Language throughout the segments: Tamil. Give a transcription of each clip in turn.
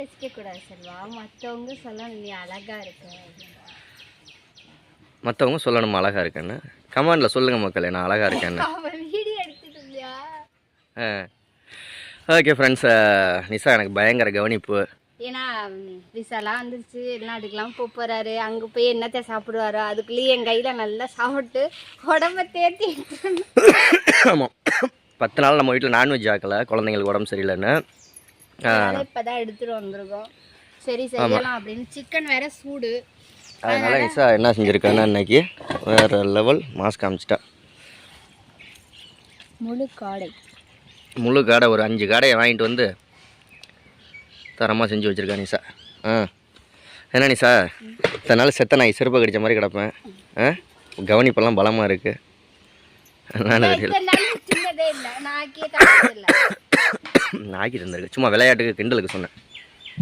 ரசிக்க கூடாது செல்வா மற்றவங்க சொல்லணும் நீ அழகா இருக்க. மற்றவங்க சொல்லணும் அழகாக இருக்கேன்னு? கமெண்டில் சொல்லுங்கள் மக்களே நான் அழகாக இருக்கேன்னு. வீடியோ எடுத்துட்டு இருந்தியா ஓகே ஃப்ரெண்ட்ஸ் நிஷா எனக்கு பயங்கர கவனிப்பு. ஏன்னா விசாலாம் வந்துருச்சு வெளிநாட்டுக்கெல்லாம் போக போறாரு அங்கே போய் என்னத்தை சாப்பிடுவாரோ அதுக்குள்ளேயே என் கையில் நல்லா சாப்பிட்டு உடம்ப தேத்தி ஆமாம் பத்து நாள் நம்ம வீட்டில் நான்வெஜ் ஆக்கலை குழந்தைங்களுக்கு உடம்பு சரியில்லைன்னு. அதனால இப்பதான் எடுத்துட்டு வந்திருக்கோம். சரி செய்யலாம் அப்படின்னு. சிக்கன் வேற சூடு. அதனால் நிஷா என்ன செஞ்சுருக்கான்னா இன்னைக்கு வேறு லெவல் மாஸ்க் காமிச்சிட்டா. முழு காடை. முழு காடை ஒரு அஞ்சு காடையை வாங்கிட்டு வந்து தரமாக செஞ்சு வச்சுருக்கா நிஷா ஆ. என்ன நிஷா இத்தனை நாள் செத்த நாய் செருப்பை கடிச்ச மாதிரி கிடப்பேன். ஆ? கவனிப்பெல்லாம் பலமாக இருக்குது நான் நாய்க்கு இருந்திருக்கு. சும்மா விளையாட்டுக்கு கிண்டலுக்கு சொன்னேன்.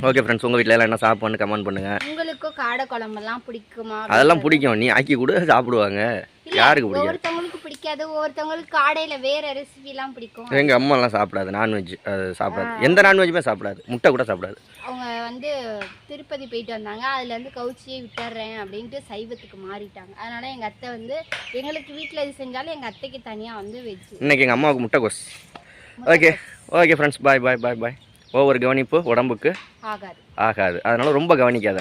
ஓகே ஃப்ரெண்ட்ஸ் உங்கள் வீட்டில் எல்லாம் என்ன சாப்பாடுன்னு கமெண்ட் பண்ணுங்கள் உங்களுக்கும் காடை குழம்பெல்லாம் பிடிக்குமா? அதெல்லாம் பிடிக்கும். நீ ஆக்கி கூட சாப்பிடுவாங்க. யாருக்கு பிடிக்கும்? ஒவ்வொருத்தவங்களுக்கு பிடிக்காது. ஒவ்வொருத்தவங்களுக்கு காடையில வேற ரெசிபி எல்லாம் பிடிக்கும். எங்கள் அம்மாலாம் சாப்பிடாது. நான்வெஜ் அது சாப்பிடாது. எந்த நான்வெஜ்ஜுமே சாப்பிடாது. முட்டை கூட சாப்பிடாது. அவங்க வந்து திருப்பதி போயிட்டு வந்தாங்க. அதுல இருந்து கவுச்சியே விட்டுறேன் அப்படின்ட்டு சைவத்துக்கு மாறிட்டாங்க. அதனால எங்க அத்தை வந்து எங்களுக்கு வீட்ல இது செஞ்சாலும் எங்க அத்தைக்கு தனியா வந்து வெஜ் இன்னைக்கு எங்கள் அம்மாவுக்கு முட்டை கோஸ் okay okay friends bye bye bye bye ஒவ்வொரு கவனிப்பு உடம்புக்கு ஆகாது. ஆகாது. அதனால ரொம்ப கவனிக்காத.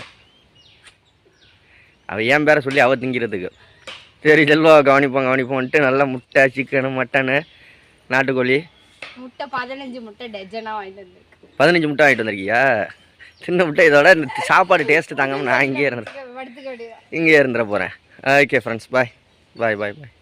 அவள் ஏன் பேரை சொல்லி அவள் திங்கிறதுக்கு? சரி செல்வா கவனிப்போம் கவனிப்போம்ன்ட்டு நல்லா முட்டை சிக்கனு மட்டனு நாட்டுக்கோழி. முட்டை பதினஞ்சு முட்டை டஜனா வாங்கிட்டு வந்திருக்கு. பதினஞ்சு முட்டை வாங்கிட்டு வந்திருக்கியா? சின்ன முட்டை இதோட இந்த சாப்பாடு டேஸ்ட்டு தாங்காமல் நான் இங்கேயே இருந்துறேன். இங்கேயே இருந்துட போகிறேன் okay friends bye bye bye பாய்